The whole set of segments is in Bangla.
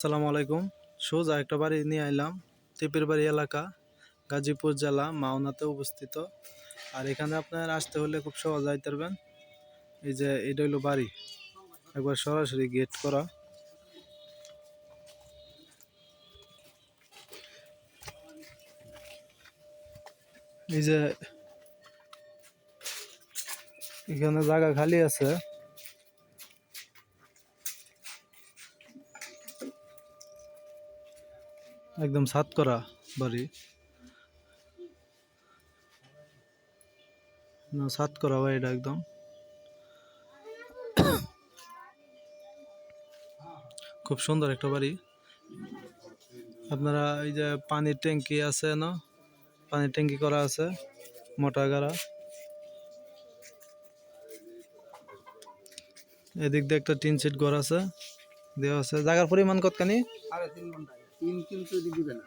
আসসালামু আলাইকুম। সোজা একটা বাড়ি নিয়ে আইলাম, টিপের বাড়ি এলাকা, গাজীপুর জেলা, মাওনাতে অবস্থিত। আর এখানে আপনার আসতে হলে খুব সহজ আইতে পারবেন। এই যে এটা হইল বাড়ি। একবার সরাসরি গেট করা। এই যে এখানে জায়গা খালি আছে। একদম সাত করা বাড়ি। না, সাত করা বাড়িটা একদম। খুব সুন্দর একটা বাড়ি। আপনারা এই যে পানির ট্যাঙ্কি আছে না, পানির ট্যাঙ্কি করা আছে, মোটা গাড়া। এদিক দিয়ে একটা টিন সেট ঘর আছে, দেওয়া আছে। জায়গার পরিমাণ কতখানি? কিন্তু দিবে না।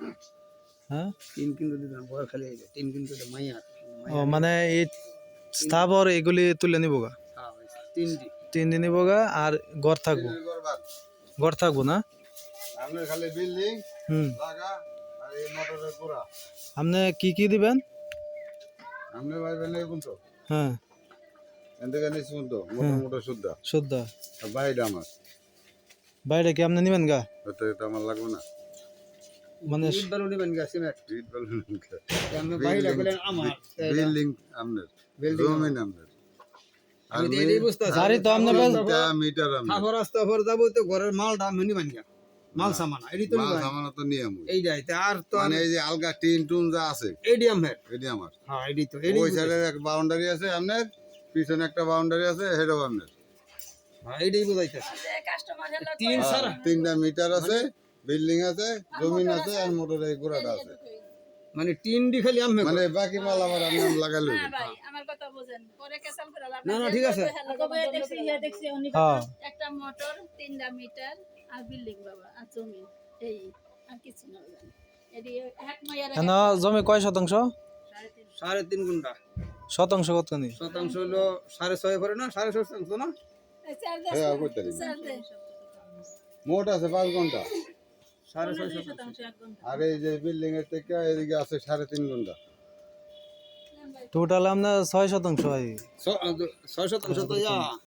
হ্যাঁ? তিন কিন্তু দিবে না বড় খালি হয়ে কিন্তু মাইয়া ও মানে এই স্থাবর এগুলি তুলে নিব গা হ্যাঁ তিনটি তিন দিন নিব গা আর ঘর থাকব। ঘর থাকব না? আপনার খালি বিল্ডিং হুম। আর এই মোটরের গোড়া। আপনি কি কি দিবেন? আপনি পাইবেন এরকম তো হ্যাঁ। মোটর শুদ্ধ শুদ্ধ বাইরে আমার। বাইরে কি আপনি নিবেন গা? তো এটা আমার লাগবে না। মানে ইট বালু নিবেন গা ইট বলবেন আমি বাইরে বলেন আমার বিল্ডিং আপনার জমিন আপনার। আর আমি তো এটাই তো আপনি বেশ- মিটার আপনার থাপর রাস্তা ভর যাব তো ঘরের মালটা আমি নিবেন গা। মাল সামান এডি তো মাল নিবেন। তো নিয়ে এইটাই তো আর তো মানে এই যে আলগা টিন টুন যা আছে এডি আমার। হ্যাঁ এডি তো এডি ওই সাইডে এক বাউন্ডারি আছে আপনার পিছনে একটা বাউন্ডারি আছে আপনার। হ্যাঁ এডি বুঝাইতেছে। তিন সারা তিনটা মিটার আছে বিল্ডিং আছে জমিন আছে আর মোটরের গোড়াটা আছে। মানে তিন ডি খালি আমি মানে বাকি মাল আবার আমি লাগাই লইব ভাই আমার কথা বোঝেন। পরে কেসাল করে লাভ না, না, ঠিক আছে। দেখছি ইয়া দেখছি উনি হ্যাঁ। একটা মোটর তিনটা মিটার আর বিল্ডিং বাবা আর জমি এই আর কিছু না জমি কয় শতাংশ? সাড়ে তিন ঘণ্টা শতাংশ কতখানি? শতাংশ হলো সাড়ে ছয় করে না সাড়ে শতাংশ না? হ্যাঁ মোট আছে পাঁচ ঘণ্টা সাড়ে ছয় শতাংশ আর এই যে বিল্ডিং এর থেকে এদিকে আছে সাড়ে তিন ঘণ্টা টোটাল আপনার ছয় শতাংশ হয়। ছয় শতাংশ তো